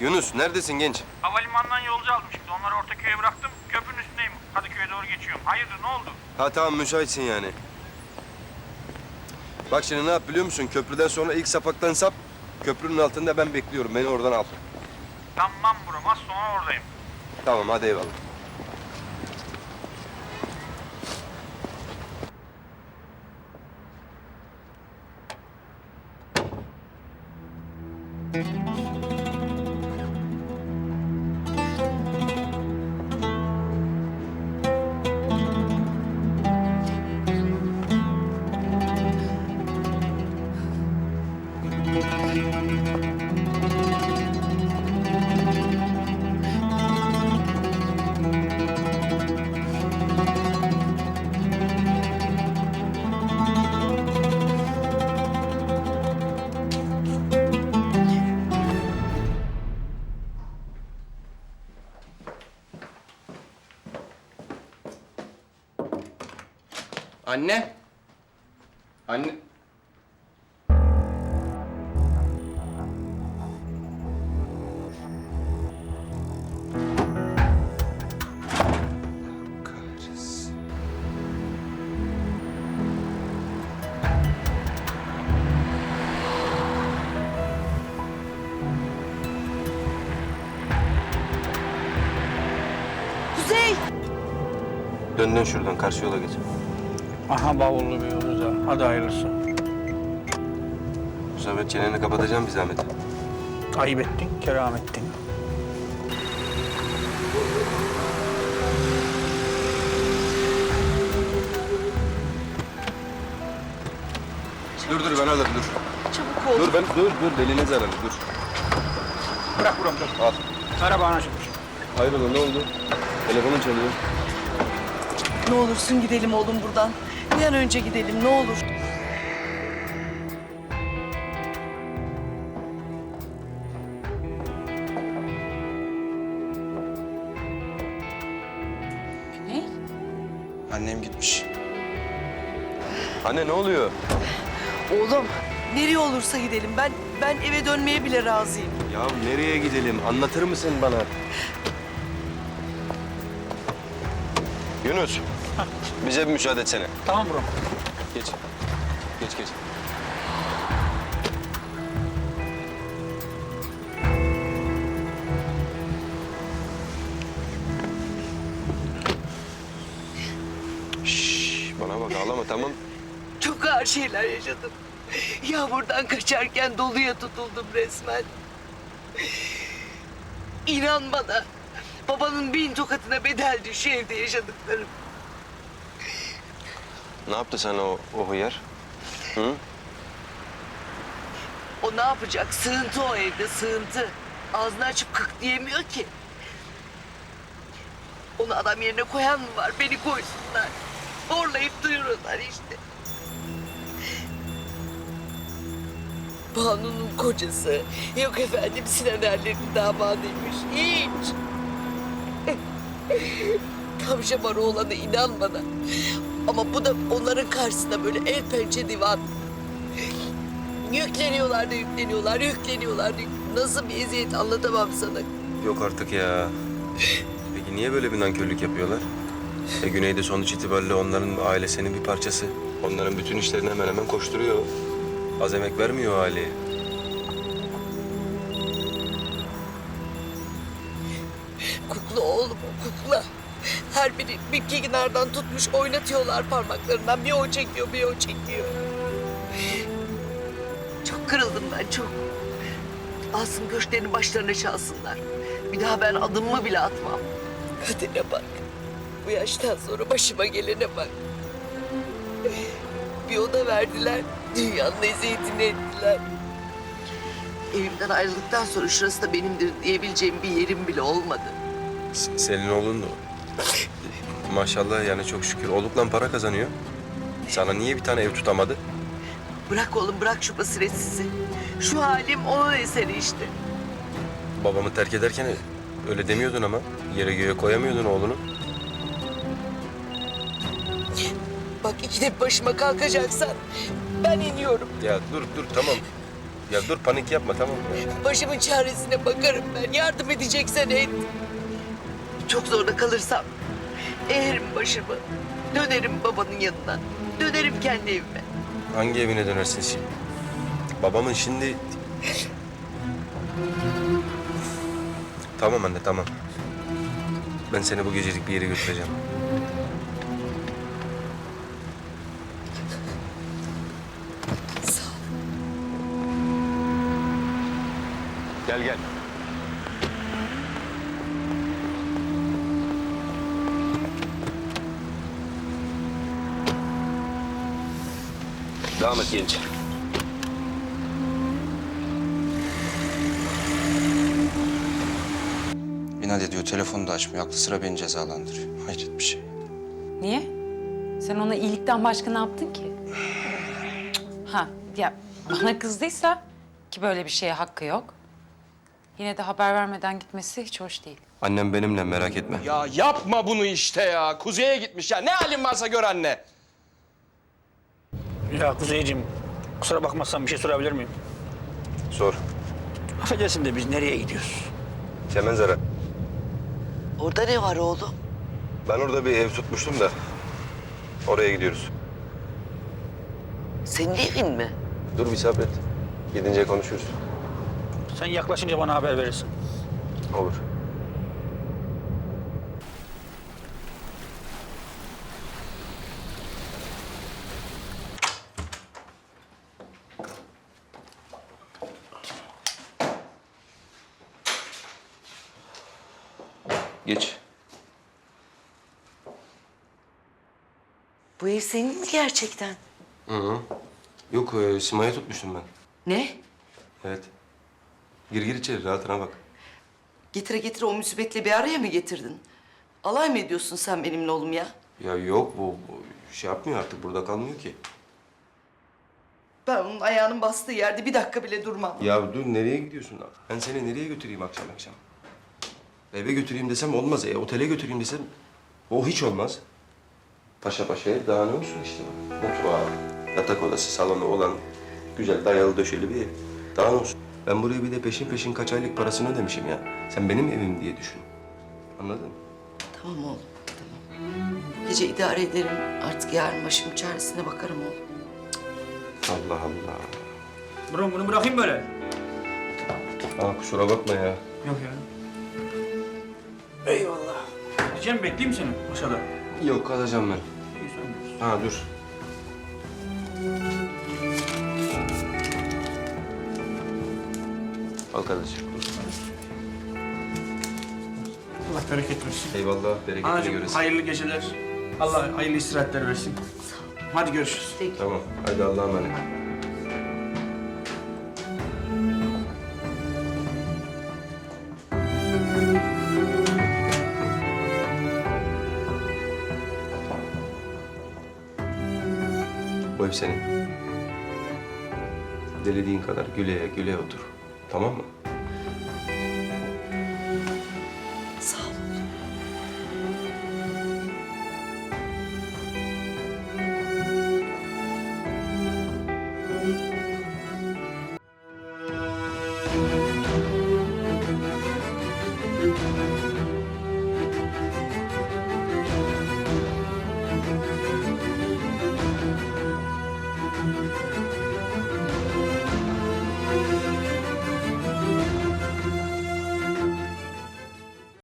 Yunus neredesin genç? Havalimanından yolcu şimdi. Onları Ortaköy'e bıraktım. Köprünün üstündeyim. Kadıköy'e doğru geçiyorum. Hayırdır ne oldu? Ha tamam müsaitsin yani. Bak şimdi ne yap biliyor musun? Köprüden sonra ilk sapaktan sap. Köprünün altında ben bekliyorum. Beni oradan al. Tamam bro. Az sonra oradayım. Tamam hadi eyvallah. Anne. Anne. Kuzey! Dön dön şuradan karşı yola geç. Aha bavullu bir yolcu da. Hadi hayırlısı. Bu sefer çeneni kapatacağım bir zahmet. Ayıp ettin, keram ettin. Dur dur ben alırım dur. Çabuk ol. Dur ben dur dur belini zararlı dur. Bırak buram dur. Al. Araba açılmış. Hayrola ne oldu? Telefonun çalıyor. Ne olursun gidelim oğlum buradan. Bir an önce gidelim ne olur. Ne? Annem gitmiş. Anne ne oluyor? Oğlum nereye olursa gidelim. Ben ben eve dönmeye bile razıyım. Ya nereye gidelim? Anlatır mısın bana? Yunus. Bize bir müsaade etsene. Tamam bro. Geç. Geç geç. Şşş, bana bak ağlama tamam. Çok ağır şeyler yaşadım. Yağmurdan kaçarken doluya tutuldum resmen. İnan bana. Babanın bin tokatına bedeldi şu evde yaşadıklarım. Ne yaptı sana o, o hıyar? Hı? O ne yapacak? Sığıntı o evde, sığıntı. Ağzını açıp kık diyemiyor ki. Onu adam yerine koyan mı var? Beni koysunlar. Horlayıp duyururlar işte. Banu'nun kocası. Yok efendim Sinan Erler'in damadıymış. Hiç. Tam şamarı olana inan bana. Ama bu da onların karşısında böyle el pençe divan. Yükleniyorlar da yükleniyorlar, yükleniyorlar da Nasıl bir eziyet anlatamam sana. Yok artık ya. Peki niye böyle bir nankörlük yapıyorlar? E Güney'de sonuç itibariyle onların ailesinin bir parçası. Onların bütün işlerini hemen hemen koşturuyor. Az emek vermiyor o aileye. Kukla oğlum kukla. Her biri bir kenardan tutmuş oynatıyorlar parmaklarından. Bir o çekiyor, bir o çekiyor. Çok kırıldım ben çok. Alsın göçlerini başlarına çalsınlar. Bir daha ben adımımı bile atmam. Kadine bak. Bu yaştan sonra başıma gelene bak. Bir oda verdiler. Dünyanın eziyetini ettiler. Evimden ayrıldıktan sonra şurası da benimdir diyebileceğim bir yerim bile olmadı. S- Selin oğlun da Maşallah yani çok şükür. Olukla para kazanıyor. Sana niye bir tane ev tutamadı? Bırak oğlum bırak şu basiretsizi. Şu halim onun eseri işte. Babamı terk ederken öyle demiyordun ama. Yere göğe koyamıyordun oğlunu. Bak ikide bir başıma kalkacaksan ben iniyorum. Ya dur dur tamam. Ya dur panik yapma tamam mı? Başımın çaresine bakarım ben. Yardım edeceksen et. Çok zorda kalırsam eğerim başımı. Dönerim babanın yanına. Dönerim kendi evime. Hangi evine dönersin şimdi? Babamın şimdi... tamam anne tamam. Ben seni bu gecelik bir yere götüreceğim. Sağ ol. Gel gel. Devam et genç. İnat ediyor, telefonu da açmıyor. Aklı sıra beni cezalandırıyor. Hayret bir şey. Niye? Sen ona iyilikten başka ne yaptın ki? Ha ya bana kızdıysa ki böyle bir şeye hakkı yok. Yine de haber vermeden gitmesi hiç hoş değil. Annem benimle merak etme. Ya yapma bunu işte ya. Kuzey'e gitmiş ya. Ne halin varsa gör anne. Ya Kuzeyciğim kusura bakmazsan bir şey sorabilir miyim? Sor. Affedersin de biz nereye gidiyoruz? Kemenzara. Orada ne var oğlum? Ben orada bir ev tutmuştum da. Oraya gidiyoruz. Senin evin mi? Dur bir sabret. Gidince konuşuruz. Sen yaklaşınca bana haber verirsin. Olur. Geç. Bu ev senin mi gerçekten? Hı hı. Yok, e, Sima'ya tutmuştum ben. Ne? Evet. Gir gir içeri, rahatına bak. Getire getire o musibetle bir araya mı getirdin? Alay mı ediyorsun sen benimle oğlum ya? Ya yok, bu, bu şey yapmıyor artık, burada kalmıyor ki. Ben onun ayağının bastığı yerde bir dakika bile durmam. Ya dur, nereye gidiyorsun? Ben seni nereye götüreyim akşam akşam? Eve götüreyim desem olmaz, e, otele götüreyim desem o hiç olmaz. Paşa paşa ev, daha ne olsun işte. Mutfağı, yatak odası, salonu olan güzel dayalı döşeli bir ev. Daha ne olsun? Ben buraya bir de peşin peşin kaç aylık parasını ödemişim ya. Sen benim evim diye düşün. Anladın mı? Tamam oğlum, tamam. Gece idare ederim. Artık yarın başımın çaresine bakarım oğlum. Allah Allah. Bunu, bunu bırakayım böyle. Aa, kusura bakma ya. Yok ya. Eyvallah. Gideceğim bekleyeyim seni aşağıda. Yok kalacağım ben. İyi sen bilirsin. Ha dur. Al kardeşim. Allah bereket versin. Eyvallah. Bereketini Anacığım göresin. hayırlı geceler. Allah hayırlı istirahatler versin. Hadi görüşürüz. Tamam. Hadi Allah'a emanet. Bu ev senin. Dilediğin kadar güleye güleye otur. Tamam mı?